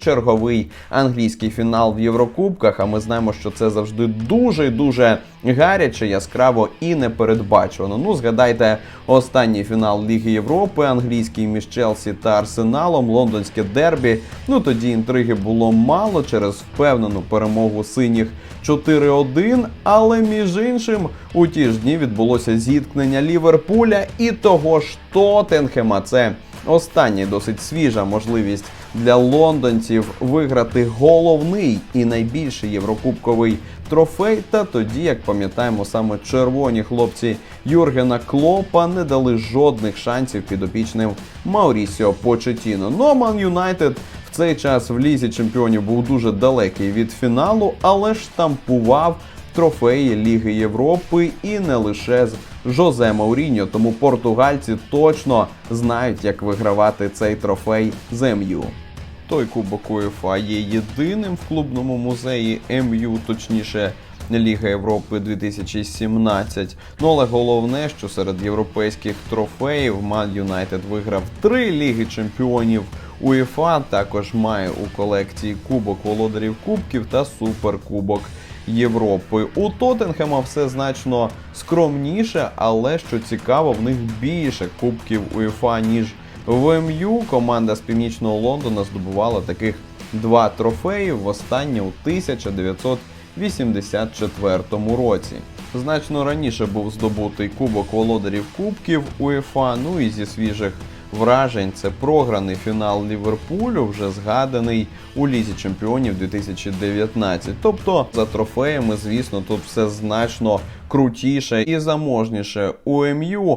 Черговий англійський фінал в Єврокубках. А ми знаємо, що це завжди дуже дуже гаряче, яскраво і непередбачувано. Ну, згадайте останній фінал Ліги Європи, англійський між Челсі та Арсеналом, лондонське дербі. Ну тоді інтриги було мало через впевнену перемогу синіх 4-1. Але між іншим у ті ж дні відбулося зіткнення Ліверпуля і того ж Тоттенхема. Це Остання досить свіжа можливість для лондонців виграти головний і найбільший єврокубковий трофей. Та тоді, як пам'ятаємо, саме червоні хлопці Юргена Клопа не дали жодних шансів підопічним Маурісіо Почетіно. Ну а Ман Юнайтед в цей час в лізі чемпіонів був дуже далекий від фіналу, але штампував трофеї Ліги Європи і не лише з Жозе Мауріньо. Тому португальці точно знають, як вигравати цей трофей з. Той кубок УЄФА є єдиним в клубному музеї МЮ, точніше. Ліга Європи 2017. Ну але головне, що серед європейських трофеїв Ман Юнайтед виграв три ліги чемпіонів УЄФА. Також має у колекції Кубок володарів Кубків та Суперкубок Європи. У Тоттенхема все значно скромніше, але що цікаво, в них більше кубків УЄФА, ніж в МЮ. Команда з північного Лондона здобувала таких два трофеї востаннє у 1984 році. Значно раніше був здобутий Кубок володарів Кубків УЄФА. Ну і зі свіжих вражень це програний фінал Ліверпулю, вже згаданий у Лізі Чемпіонів 2019. Тобто за трофеями, звісно, тут все значно крутіше і заможніше у МЮ.